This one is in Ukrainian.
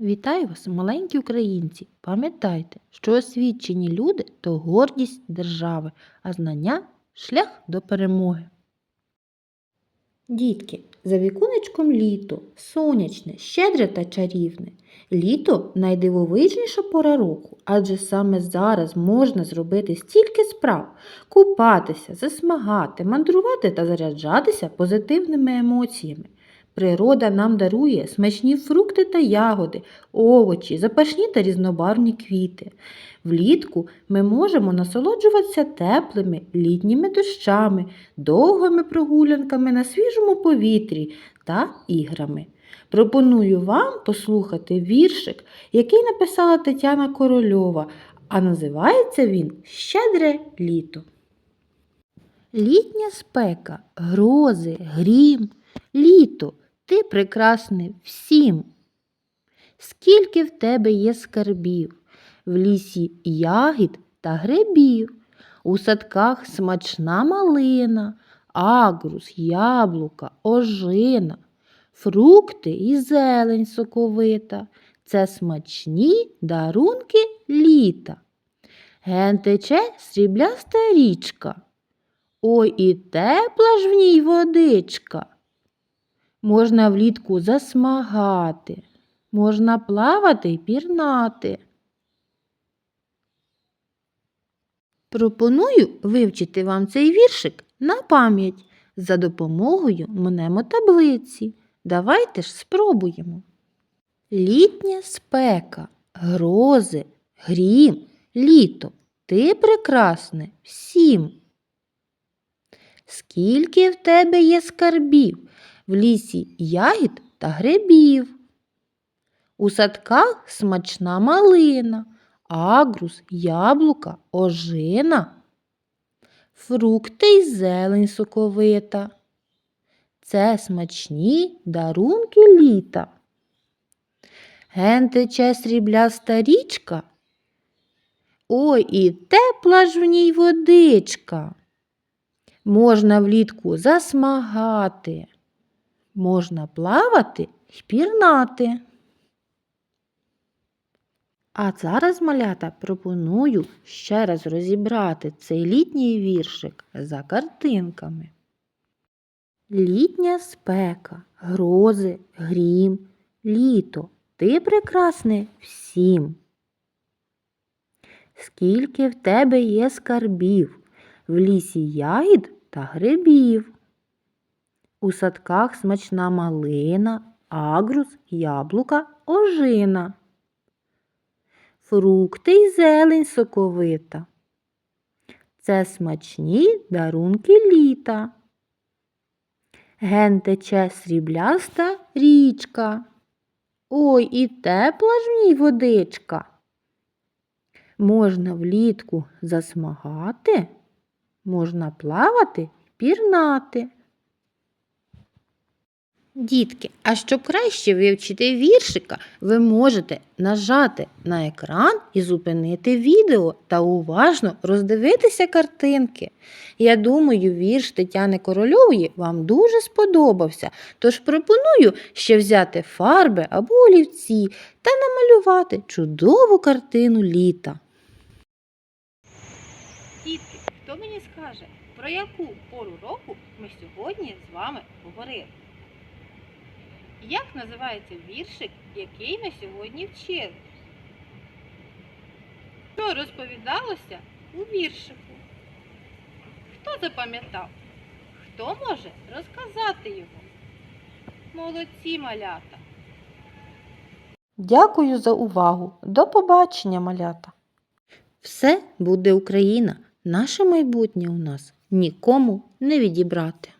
Вітаю вас, маленькі українці! Пам'ятайте, що освічені люди то гордість держави, а знання шлях до перемоги. Дітки, за віконечком літо, сонячне, щедре та чарівне. Літо найдивовижніша пора року, адже саме зараз можна зробити стільки справ купатися, засмагати, мандрувати та заряджатися позитивними емоціями. Природа нам дарує смачні фрукти та ягоди, овочі, запашні та різнобарвні квіти. Влітку ми можемо насолоджуватися теплими літніми дощами, довгими прогулянками на свіжому повітрі та іграми. Пропоную вам послухати віршик, який написала Тетяна Корольова, а називається він Щедре літо. Літня спека, грози, грім, літо, ти прекрасне всім. Скільки в тебе є скарбів, в лісі ягід та грибів, у садках смачна малина, агрус, яблука, ожина, фрукти і зелень соковита. Це смачні дарунки літа. Ген тече срібляста річка. Ой і тепла ж в ній водичка. Можна влітку засмагати, можна плавати й пірнати. Пропоную вивчити вам цей віршик на пам'ять за допомогою мнемотаблиці. Давайте ж спробуємо. Літня спека, грози, грім, літо, ти прекрасне всім. Скільки в тебе є скарбів в лісі ягід та грибів? У садках смачна малина, агрус, яблука, ожина, фрукти й зелень соковита. Це смачні дарунки літа. Ген тече срібляста річка. Ой, і тепла ж в ній водичка. Можна влітку засмагати, можна плавати й пірнати. А зараз, малята, пропоную ще раз розібрати цей літній віршик за картинками. Літня спека, грози, грім, літо, ти прекрасне всім. Скільки в тебе є скарбів, в лісі ягід та грибів. У садках смачна малина, агрус, яблука, ожина. Фрукти й зелень соковита. Це смачні дарунки літа. Ген тече срібляста річка. Ой, і тепла ж в ній водичка. Можна влітку засмагати, можна плавати, пірнати. Дітки, а щоб краще вивчити віршика, ви можете нажати на екран і зупинити відео та уважно роздивитися картинки. Я думаю, вірш Тетяни Корольової вам дуже сподобався, тож пропоную ще взяти фарби або олівці та намалювати чудову картину літа. Дітки, хто мені скаже, про яку пору року ми сьогодні з вами говорили? Як називається віршик, який ми сьогодні вчили? Що розповідалося у віршику? Хто запам'ятав? Хто може розказати його? Молодці малята! Дякую за увагу. До побачення, малята. Все буде Україна. Наше майбутнє у нас нікому не відібрати.